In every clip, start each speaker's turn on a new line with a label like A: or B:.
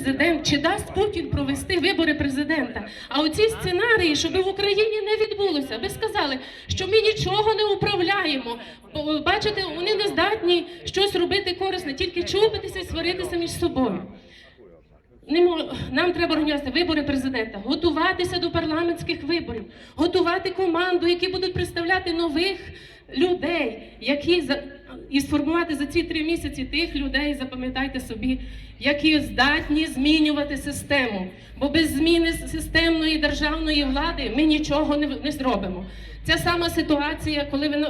A: президент, чи дасть Путін провести вибори президента. А оці сценарії, щоб в Україні не відбулося, ви сказали, що ми нічого не управляємо. Бачите, вони не здатні щось робити корисне, тільки чубитися і сваритися між собою. Нам треба організувати вибори президента, готуватися до парламентських виборів, готувати команду, які будуть представляти нових людей, які і сформувати за ці три місяці тих людей, запам'ятайте собі, які здатні змінювати систему. Бо без зміни системної державної влади ми нічого не, не зробимо. Ця сама ситуація, коли ви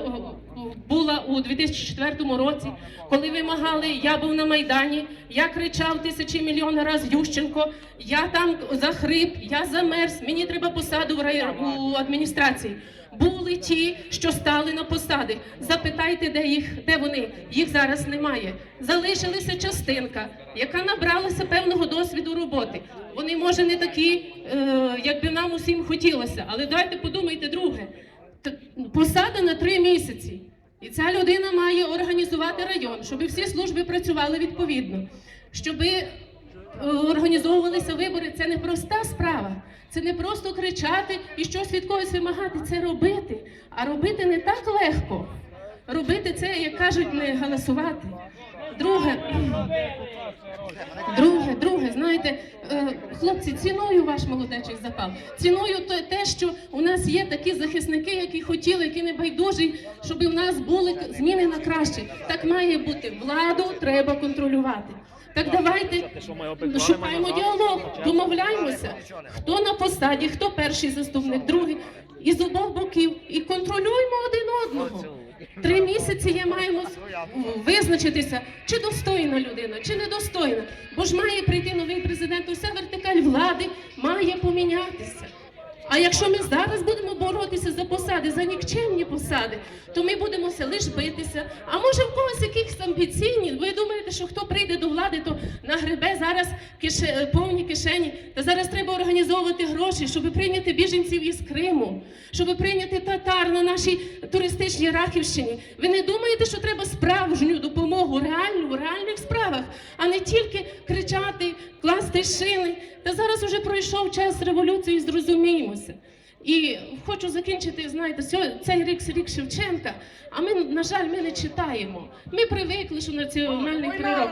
A: була у 2004 році, коли вимагали, я був на Майдані, я кричав тисячі мільйони раз Ющенко, я там захрип, я замерз, мені треба посаду в рай... у адміністрації. Були ті, що стали на посади. Запитайте, де їх, де вони. Їх зараз немає. Залишилася частинка, яка набралася певного досвіду роботи. Вони може не такі, е, як би нам усім хотілося, але давайте подумайте друге. Посада на три місяці. І ця людина має організувати район, щоб всі служби працювали відповідно, щоб організовувалися вибори. Це не проста справа. Це не просто кричати і щось від когось вимагати. Це робити. А робити не так легко. Робити це, як кажуть, не голосувати. Друге, друге, друге, знаєте, е, хлопці, ціную ваш молодечий запал. Ціную те, що у нас є такі захисники, які хотіли, які не байдужі, щоб у нас були зміни на краще. Так має бути. Владу треба контролювати. Так давайте шукаємо діалог, домовляємося, хто на посаді, хто перший заступник, другий, і з обох боків, і контролюємо один одного. Три місяці я маємо визначитися, чи достойна людина, чи недостойна. Бо ж має прийти новий президент, уся вертикаль влади має помінятися. А якщо ми зараз будемо боротися за посади, за нікчемні посади, то ми будемо все лише битися. А може в когось якихось амбіційні? Ви думаєте, що хто прийде до влади, то нагребе зараз кише, повні кишені. Та зараз треба організовувати гроші, щоб прийняти біженців із Криму, щоб прийняти татар на нашій туристичній Рахівщині. Ви не думаєте, що треба справжню допомогу, реальну в реальних справах, а не тільки кричати, класти. Та зараз уже пройшов час революції, зрозуміємося. І хочу закінчити, знаєте, цей рік рік Шевченка. А ми, на жаль, ми не читаємо. Ми привикли, що національний пророк.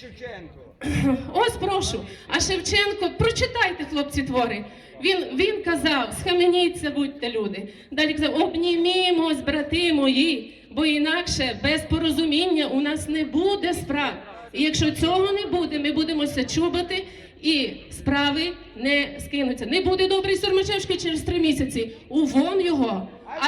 B: Шевченко.
A: Ось прошу. А Шевченко, прочитайте, хлопці, твори. Він, він казав, схаменіться, будьте люди. Далі казав, обнімімось, брати мої, бо інакше без порозуміння у нас не буде справ. І якщо цього не буде, ми будемося чубати і справи не скинуться. Не буде добрий Сурмачевський через три місяці. Увон його. А...